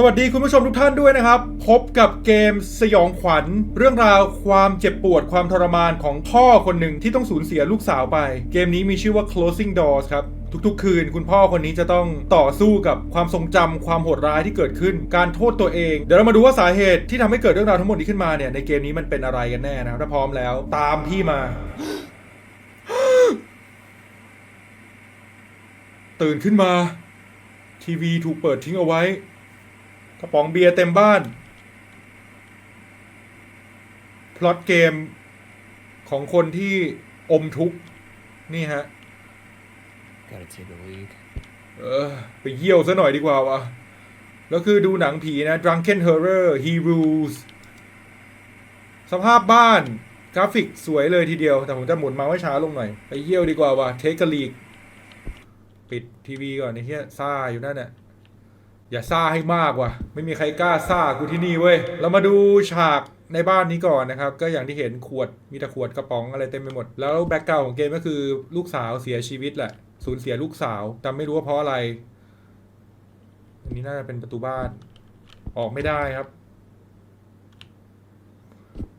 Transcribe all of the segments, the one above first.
สวัสดีคุณผู้ชมทุกท่านด้วยนะครับ พบกับเกมสยองขวัญ เรื่องราวความเจ็บปวดความทรมานของพ่อคนหนึ่งที่ต้องสูญเสียลูกสาวไป เกมนี้มีชื่อว่า closing doors ครับทุกๆ คืนคุณพ่อคนนี้จะต้องต่อสู้กับความทรงจำความโหดร้ายที่เกิดขึ้น การโทษตัวเอง เดี๋ยวเรามาดูว่าสาเหตุที่ทำให้เกิดเรื่องราวทั้งหมดนี้ขึ้นมาเนี่ยในเกมนี้มันเป็นอะไรกันแน่นะถ้าพร้อมแล้ว ตามพี่มา ตื่นขึ้นมา ทีวีถูกเปิดทิ้งเอาไว้ กระป๋องเบียร์เต็มบ้าน พล็อตเกมของคนที่อมทุกข์นี่ฮะ Gotta take a leak. เออไปเยี่ยวซะหน่อยดีกว่าวะแล้วคือดูหนังผีนะ Drunken Horror He Rules สภาพบ้านกราฟิกสวยเลยทีเดียว แต่ผมจะหมุนมาไว้ช้าลงหน่อย ไปเยี่ยวดีกว่าวะ Take a leak ปิดทีวีก่อนไอ้เหี้ยซ่าอยู่นั่นน่ะ อย่าซ่าให้มากว่ะ ไม่มีใครกล้าซ่ากูที่นี่เว้ย เรามาดูฉากในบ้านนี้ก่อนนะครับ ก็อย่างที่เห็นขวดมีแต่ขวดกระป๋องอะไรเต็มไปหมด แล้วแบ็กกราวของเกมก็คือลูกสาวเสียชีวิตแหละ สูญเสียลูกสาว แต่ไม่รู้ว่าเพราะอะไร อันนี้น่าจะเป็นประตูบ้าน ออกไม่ได้ครับ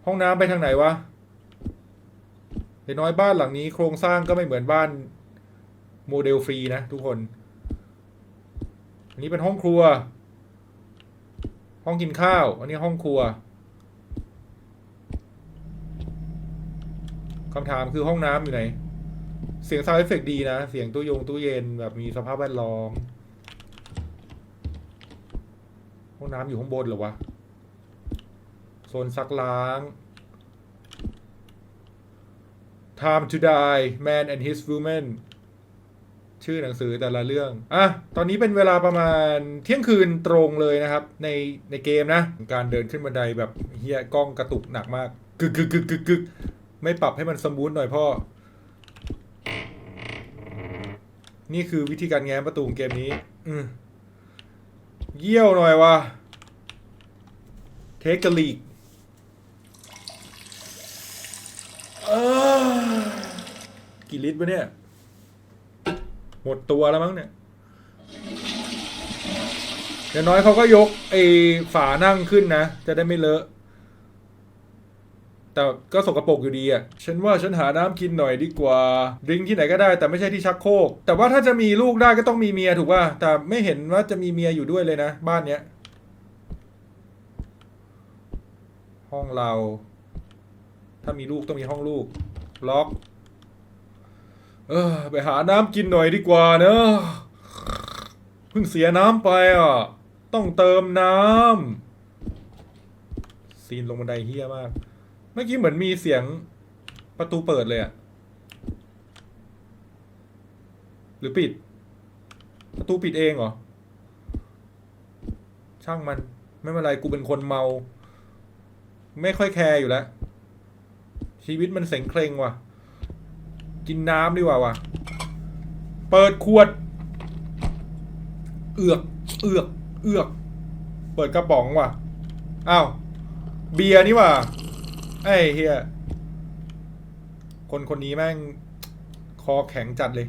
ห้องน้ำไปทางไหนวะเห็น้อยบ้านหลังนี้โครงสร้างก็ไม่เหมือนบ้านโมเดลฟรีนะทุกคน อันนี้เป็นห้องครัว ห้องกินข้าว อันนี้ห้องครัวคำถามคือห้องน้ำอยู่ไหน เสียงซาวด์เอฟเฟกดีนะ เสียงตู้ยงตู้เย็นแบบมีสภาพแวดล้อม ห้องน้ำอยู่ข้างบนเหรอวะ โซนซักล้าง Time to die Man and His Woman ชื่อหนังสือแต่ละเรื่อง อะ ตอนนี้เป็นเวลาประมาณเที่ยงคืนตรงเลยนะครับ ในในเกมนะ การเดินขึ้นบันไดแบบเฮียกล้องกระตุกหนักมากกึกกึกกึกกึกกึกไม่ปรับให้มันสมูทหน่อยพ่อ นี่คือวิธีการแง้มประตูของเกมนี้ อืเยี่ยวหน่อยวะเทคกะลีกกี่ลิตรวะเนี่ย หมดตัวแล้วมั้งเนี่ยอย่างน้อยเขาก็ยกไอ้ฝานั่งขึ้นนะ จะได้ไม่เลอะ แต่ก็สกปรกอยู่ดีอะ ฉันว่าฉันหาน้ำกินหน่อยดีกว่า ดริงที่ไหนก็ได้ แต่ไม่ใช่ที่ชักโครก แต่ว่าถ้าจะมีลูกได้ก็ต้องมีเมียถูกป่ะ แต่ไม่เห็นว่าจะมีเมียอยู่ด้วยเลยนะ บ้านเนี้ย ห้องเรา ถ้ามีลูกต้องมีห้องลูก ล็อก เออไปหาน้ำกินหน่อยดีกว่าเนอะเพิ่งเสียน้ำไปอะ ต้องเติมน้ำซีนลงบันไดเฮี้ยมาก เมื่อกี้เหมือนมีเสียงประตูเปิดเลยอะ หรือปิด ประตูปิดเองเหรอ ช่างมัน ไม่เป็นไรกูเป็นคนเมา ไม่ค่อยแคร์อยู่แล้ว ชีวิตมันเสงเคร่งว่ะ กินน้ำดีกว่าว่ะเปิดขวด เอือก เอือก เอือก เปิดกระป๋องว่ะอ้าวเบียร์นี่ว่ะไอ้เฮียคนคนนี้แม่งคอแข็งจัดเลย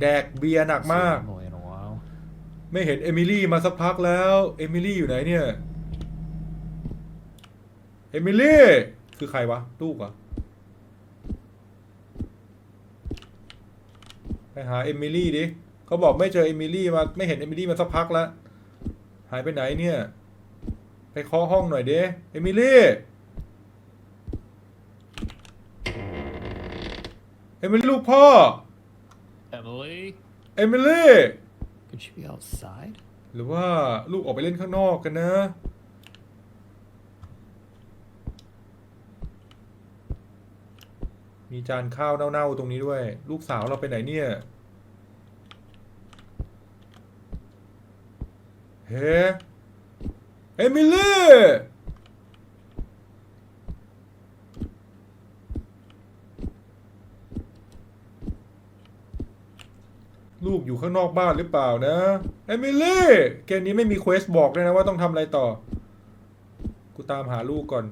แดกเบียร์หนักมาก Family in a while. ไม่เห็นเอมิลี่มาสักพักแล้ว เอมิลี่อยู่ไหนเนี่ย เอมิลี่ คือใครวะ ลูกเหรอ ไป หาเอมิลี่ดิเขาบอกไม่เจอเอมิลี่มาไม่เห็นเอมิลี่มาสักพักแล้วหายไปไหนเนี่ย ไปเคาะห้องหน่อยเด้เอมิลี่เอมิลี่ลูกพ่อ Emily? เอมิลี่ Could she be outside? หรือว่าลูกออกไปเล่นข้างนอกกันนะ มีจานข้าวเน่าๆตรงนี้ด้วย ลูกสาวเราไปไหนเนี่ย เฮ้เอมิลี่ลูกอยู่ข้างนอกบ้านหรือเปล่านะ เอมิลี่ เกมนี้ไม่มีเควสบอกเลยนะว่าต้องทำอะไรต่อ กูตามหาลูกก่อน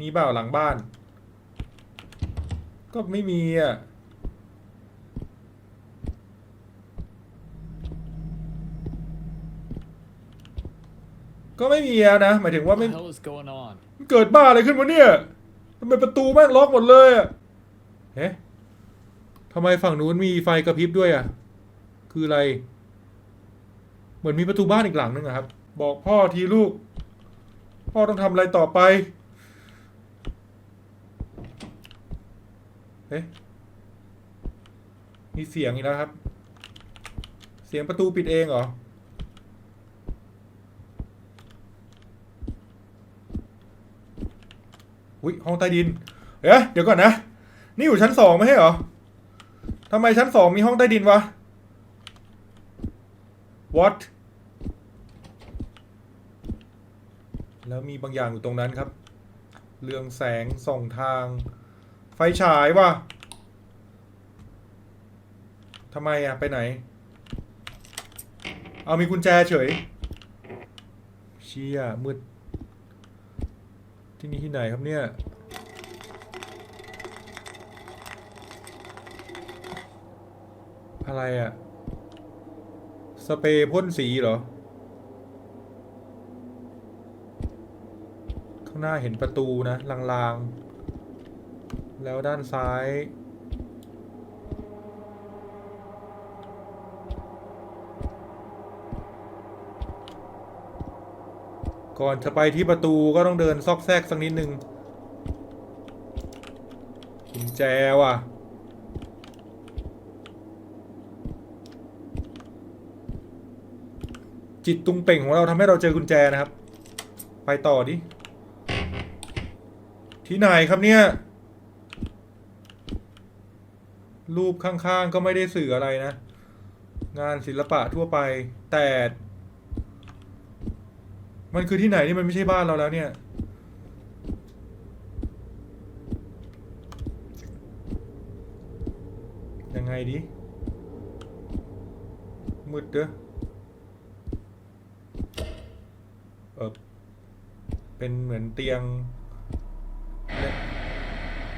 มีเปล่าหลังบ้าน ก็ไม่มีอะ ก็ไม่มีแล้วนะหมายถึงว่า What ไม่ the hell is going on? มันเกิดบ้าอะไรขึ้นวะเนี่ยทำไมประตูแม่งล็อกหมดเลยอะเอ๊ะทำไมฝั่งนู้นมีไฟกระพริบด้วยอะคืออะไร เหมือนมีประตูบ้านอีกหลังนึงอะครับ บอกพ่อทีลูก พ่อต้องทำอะไรต่อไป เอ๊ะมีเสียงอีกแล้วครับ เสียงประตูปิดเองเหรอ อุ้ยห้องใต้ดิน เอ๊ะเดี๋ยวก่อนนะ นี่อยู่ชั้นสองไม่ใช่เหรอทำไมชั้นสองมีห้องใต้ดินวะ what แล้วมีบางอย่างอยู่ตรงนั้นครับ เรืองแสงส่องทาง ฟฉายว่ะทำไมอะ ไปไหน เอามีกุญแจเฉย เชี่ยมืด ที่นี่ที่ไหนครับเนี่ย อะไรอะ สเปรย์พ่นสีเหรอ ข้างหน้าเห็นประตูนะ ลางๆ แล้วด้านซ้าย ก่อนจะไปที่ประตูก็ต้องเดินซอกแซกสักนิดนึงกุญแจว่ะจิตตุงเป่งของเราทำให้เราเจอกุญแจนะครับ ไปต่อดิ ที่ไหนครับเนี่ย รูปข้างๆ ก็ไม่ได้สื่ออะไรนะ งานศิลปะทั่วไป แต่ มันคือที่ไหนนี่มันไม่ใช่บ้านเราแล้วเนี่ย ยังไงดิ มืดเด้อเออเป็นเหมือนเตียงเ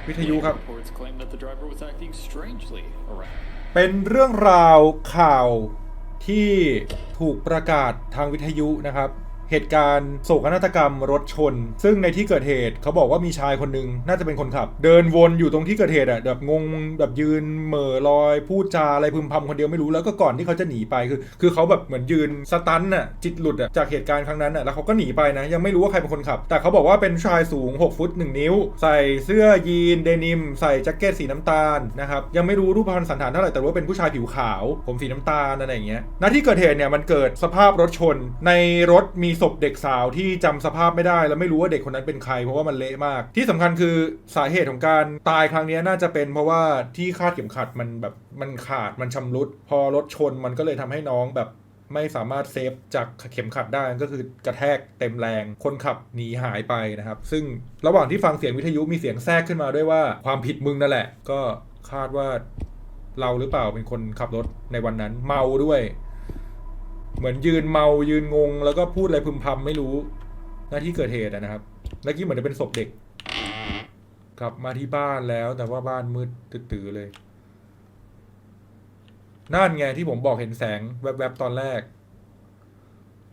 วิทยุครับ Reports claim that the driver was acting strangely around. เป็นเรื่องราวข่าวที่ถูกประกาศทางวิทยุนะครับ เหตุการณ์โศกนาฏกรรมรถชน ซึ่งในที่เกิดเหตุเขาบอกว่ามีชายคนหนึ่งน่าจะเป็นคนขับ เดินวนอยู่ตรงที่เกิดเหตุอะแบบงงแบบยืนเหม่อลอย พูดจาอะไรพึมพำคนเดียวไม่รู้แล้วก็ก่อนที่เขาจะหนีไปคือ คือเขาแบบเหมือนยืนสตันน่ะจิตหลุดอะจากเหตุการณ์ครั้งนั้นอะแล้วเขาก็หนีไปนะยังไม่รู้ว่าใครเป็นคนขับ แต่เขาบอกว่าเป็นชายสูง 6 ฟุต 1 นิ้ว ใส่เสื้อยีนเดนิม ใส่แจ็คเก็ตสีน้ำตาลนะครับยังไม่รู้รูปพรรณสันฐานเท่าไหร่แต่ว่าเป็นผู้ชายผิวขาว ผมสีน้ำตาลอะไรอย่างเงี้ยณที่เกิดเหตุเนี่ยมันเกิดสภาพรถชนในรถมีศพเด็กสาวที่จำสภาพไม่ได้ แล้วไม่รู้ว่าเด็กคนนั้นเป็นใครเพราะว่ามันเละมาก ที่สำคัญคือสาเหตุของการตายครั้งนี้น่าจะเป็นเพราะว่าที่คาดเข็มขัดมันแบบมันขาดมันชำรุด พอรถชนมันก็เลยทำให้น้องแบบไม่สามารถเซฟจากเข็มขัดได้ก็คือกระแทกเต็มแรงคนขับหนีหายไปนะครับ ซึ่งระหว่างที่ฟังเสียงวิทยุมีเสียงแทรกขึ้นมาด้วยว่าความผิดมึงนั่นแหละ ก็คาดว่าเราหรือเปล่าเป็นคนขับรถในวันนั้นเมาด้วย เหมือนยืนเมายืนงง แล้วก็พูดอะไรพึมพำไม่รู้หน้าที่เกิดเหตุนะครับเมื่อกี้เหมือนจะเป็นศพเด็ก กลับมาที่บ้านแล้ว แต่ว่าบ้านมืดตื้อเลยนั่นไงที่ผมบอกเห็นแสงแวบๆตอนแรก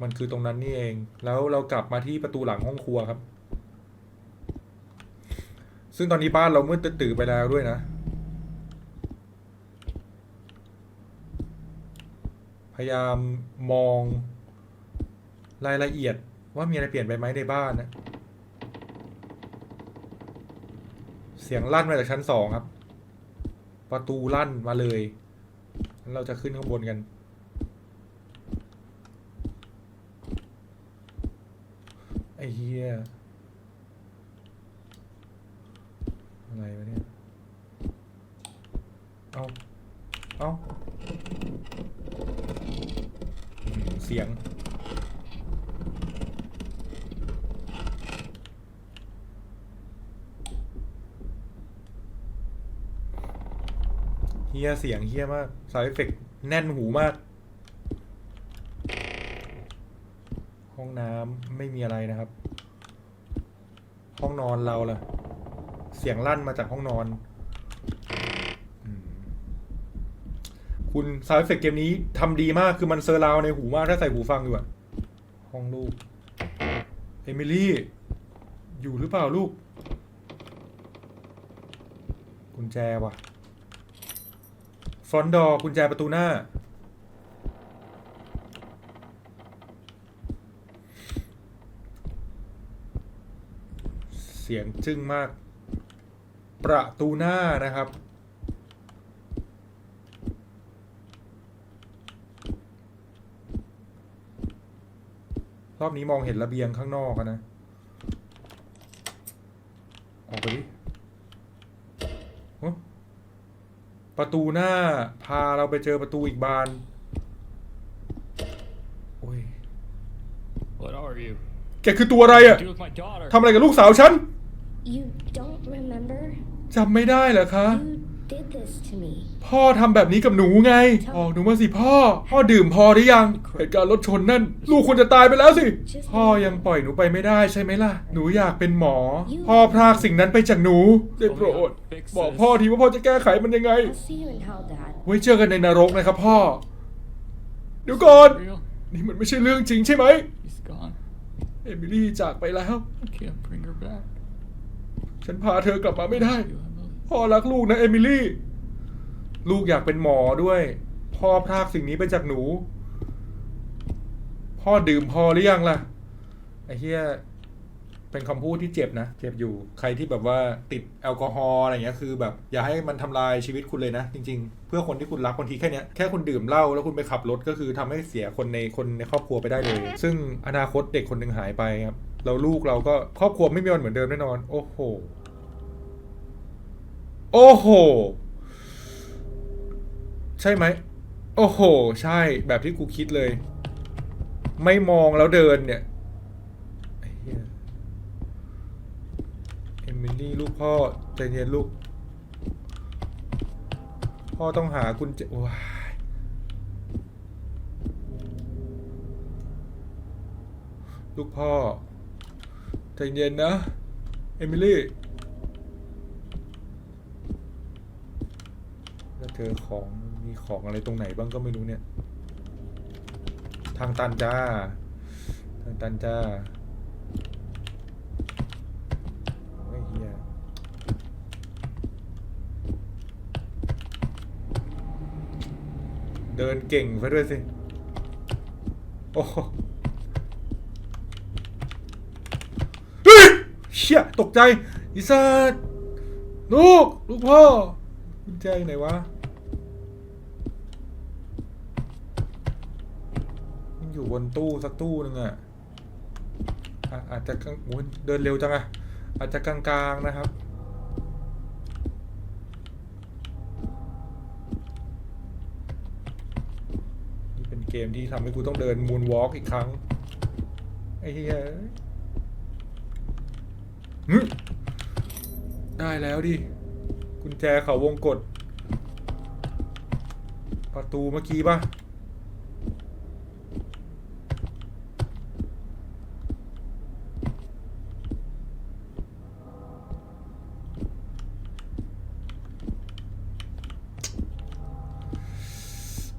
มันคือตรงนั้นนี่เอง แล้วเรากลับมาที่ประตูหลังห้องครัวครับ ซึ่งตอนนี้บ้านเรามืดตื่นๆไปแล้วด้วยนะ ยายามมองรายละเอียดว่ามีอะไรเปลี่ยนไปไหมในบ้านนะเสียงลั่นมาจากชั้นสองครับ ประตูลั่นมาเลยเราจะขึ้นข้างบนกัน ไอ้เฮียอะไรวะเนี่ย เอา เอาอื้อหือ เสียง เฮียเสียงเฮียมากสายเอฟเฟกแน่นหูมาก ห้องน้ำไม่มีอะไรนะครับ ห้องนอนเราล่ะ เสียงลั่นมาจากห้องนอนอืม คุณสายเอฟเฟกเกมนี้ทำดีมากคือมันเซอร์ราวในหูมากถ้าใส่หูฟังอยู่อะห้องลูก เอมิลี่ อยู่หรือเปล่าลูก กุญแจว่ะ ฟอนต์ดอกุญแจประตูหน้า เสียงจึ้งมาก ประตูหน้านะครับ รอบนี้มองเห็นระเบียงข้างนอกอะนะ ออกไปดิฮะประตูหน้าพาเราไปเจอประตูอีกบาน โอ้ย What are you? แกคือตัวอะไรอะ Do with my daughter. ทำอะไรกับลูกสาวฉัน You don't remember? จำไม่ได้เหรอคะ พ่อทำแบบนี้กับหนูไงบอกหนูมาสิพ่อ พ่อดื่มพอหรือยังเหตุการณ์รถชนนั่น ลูกควรจะตายไปแล้วสิ พ่อยังปล่อยหนูไปไม่ได้ใช่ไหมล่ะ หนูอยากเป็นหมอ พ่อพรากสิ่งนั้นไปจากหนูได้โปรด บอกพ่อทีว่าพ่อจะแก้ไขมันยังไง I'll see you in hell, Dad. ไว้เจอกันในนรกนะครับพ่อ เดี๋ยวก่อน Real? นี่มันไม่ใช่เรื่องจริงใช่ไหม He's gone. เอมิลี่จากไปแล้ว I can't bring her back. ฉันพาเธอกลับมาไม่ได้ You, Emily. พ่อรักลูกนะเอมิลี่ ลูกอยากเป็นหมอด้วย พ่อพรากสิ่งนี้ไปจากหนู พ่อดื่มพอหรือยังล่ะไอ้เหี้ยเป็นคำพูดที่เจ็บนะ เจ็บอยู่ใครที่แบบว่าติดแอลกอฮอล์อะไรเงี้ยคือ แบบอย่าให้มันทำลายชีวิตคุณเลยนะ จริง ๆ เพื่อคนที่คุณรักบางทีแค่เนี้ยแค่คุณดื่มเหล้าแล้วคุณไปขับรถก็คือทำให้เสียคนในคนในครอบครัวไปได้เลย ซึ่งอนาคตเด็กคนหนึ่งหายไปครับแล้วลูกเราก็ครอบครัวไม่มีวันเหมือนเดิมแน่นอน โอ้โห โอ้โห ใช่ไหม โอ้โห ใช่แบบที่กูคิดเลย ไม่มองแล้วเดินเนี่ยเอมิลี่ลูกพ่อ ใจเย็นลูก พ่อต้องหากุญแจว้าลูกพ่อใจเย็นนะ เอมิลี่แล้วเจอของ มีของอะไรตรงไหนบ้างก็ไม่รู้เนี่ย ทางตันจ้า ทางตันจ้าไอ้เหี้ยเดินเก่งไปด้วยสิ โอ้โหเฮ้ยเชี่ยตกใจอีสัตลูก ลูกพ่อกุญแจอยู่ไหนวะ มันอยู่ บนตู้สักตู้หนึ่งอะอะ อาจจะกเดินเร็วจังอะอาจจะกลางๆนะครับ นี่เป็นเกมที่ทำให้กูต้องเดินมูนวอล์กอีกครั้ง ไอ้เหี้ยหึได้แล้วดิ กุญแจเขาวงกด ประตูเมื่อกี้ป่ะ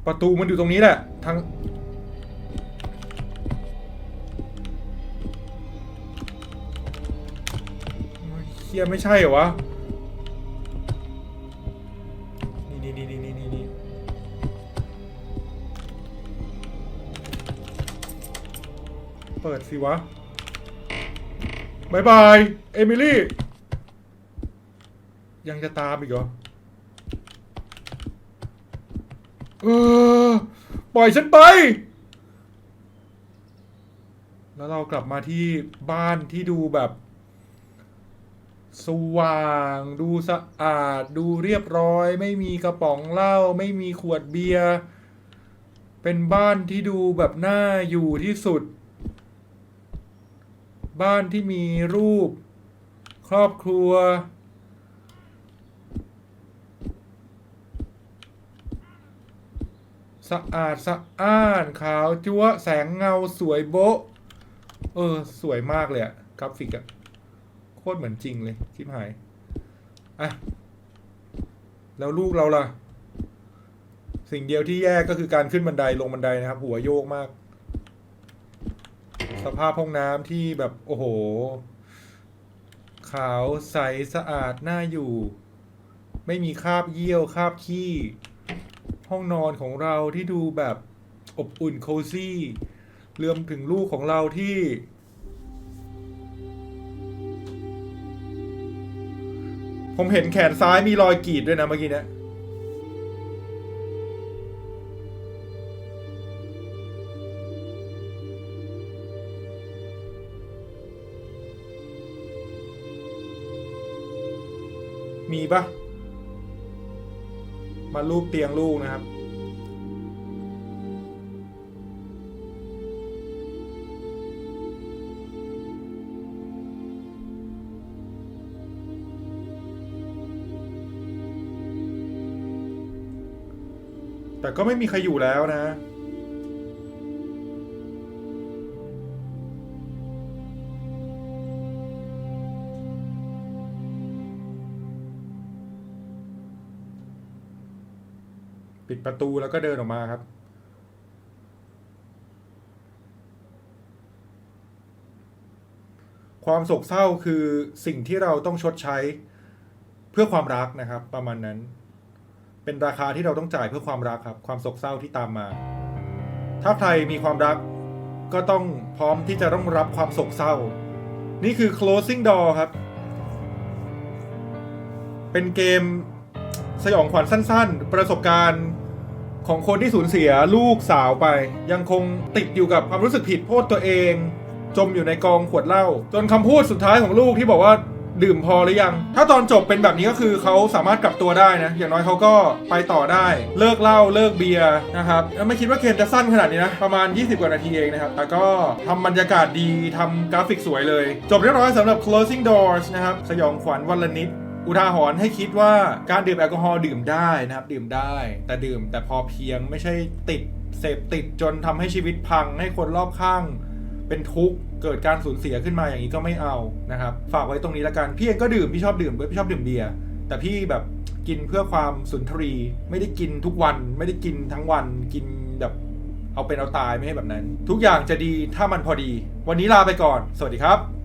ประตูมันอยู่ตรงนี้แหละทางเฮียไม่ใช่เหรอวะนี่นี่นี่นี่นี่นี่เปิดสิวะบายบาย เอมิลี่ ยังจะตามอีกเหรอ เออ ปล่อยฉันไป แล้วเรากลับมาที่บ้านที่ดูแบบ สว่าง ดูสะอาด ดูเรียบร้อย ไม่มีกระป๋องเหล้า ไม่มีขวดเบียร์ เป็นบ้านที่ดูแบบน่าอยู่ที่สุด บ้านที่มีรูป ครอบครัว สะอาดสะอ้านขาวจั๊วแสงเงาสวยโบะเออ สวยมากเลยอะกราฟิกอะโคตรเหมือนจริงเลยชิบหายอะแล้วลูกเราล่ะ สิ่งเดียวที่แย่ก็คือการขึ้นบันไดลงบันไดนะครับ หัวโยกมาก สภาพห้องน้ำที่แบบโอ้โห ขาวใสสะอาดน่าอยู่ ไม่มีคราบเยี่ยวคราบขี้ ห้องนอนของเราที่ดูแบบอบอุ่นโคซี่รวมถึงลูกของเราที่ ผมเห็นแขนซ้ายมีรอยกรีดด้วยนะเมื่อกี้เนะมีปะ มารูปเตียงลูกนะครับ แต่ก็ไม่มีใครอยู่แล้วนะ ปิดประตูแล้วก็เดินออกมาครับ ความโศกเศร้าคือสิ่งที่เราต้องชดใช้เพื่อความรักนะครับ ประมาณนั้น เป็นราคาที่เราต้องจ่ายเพื่อความรักครับ ความโศกเศร้าที่ตามมา ถ้าใครมีความรักก็ต้องพร้อมที่จะต้องรับความโศกเศร้า นี่คือ closing door ครับ เป็นเกมสยองขวัญสั้น ๆ ประสบการณ์ ของคนที่สูญเสียลูกสาวไป ยังคงติดอยู่กับความรู้สึกผิดโทษตัวเอง จมอยู่ในกองขวดเหล้าจนคำพูดสุดท้ายของลูกที่บอกว่าดื่มพอหรือยัง ถ้าตอนจบเป็นแบบนี้ก็คือเขาสามารถกลับตัวได้นะ อย่างน้อยเขาก็ไปต่อได้ เลิกเหล้าเลิกเบียร์นะครับไม่คิดว่าเกมจะสั้นขนาดนี้นะ ประมาณ 20 กว่านาทีเองนะครับ แต่ก็ทำบรรยากาศดีทำกราฟิกสวยเลย จบเรียบร้อยสำหรับ closing doors นะครับ สยองขวัญวันละนิด อุทาหรณ์ให้คิดว่าการดื่มแอลกอฮอล์ดื่มได้นะครับ ดื่มได้ แต่ดื่มแต่พอเพียงไม่ใช่ติดเสพติดจนทำให้ชีวิตพังให้คนรอบข้างเป็นทุกข์เกิดการสูญเสียขึ้นมาอย่างนี้ก็ไม่เอานะครับ ฝากไว้ตรงนี้ละกันพี่เองก็ดื่มพี่ชอบดื่มด้วยพี่ชอบดื่มเบียร์แต่พี่แบบกินเพื่อความสุนทรีไม่ได้กินทุกวัน ไม่ได้กินทั้งวันกินแบบเอาเป็นเอาตายไม่ให้แบบนั้น ทุกอย่างจะดีถ้ามันพอดี วันนี้ลาไปก่อน สวัสดีครับ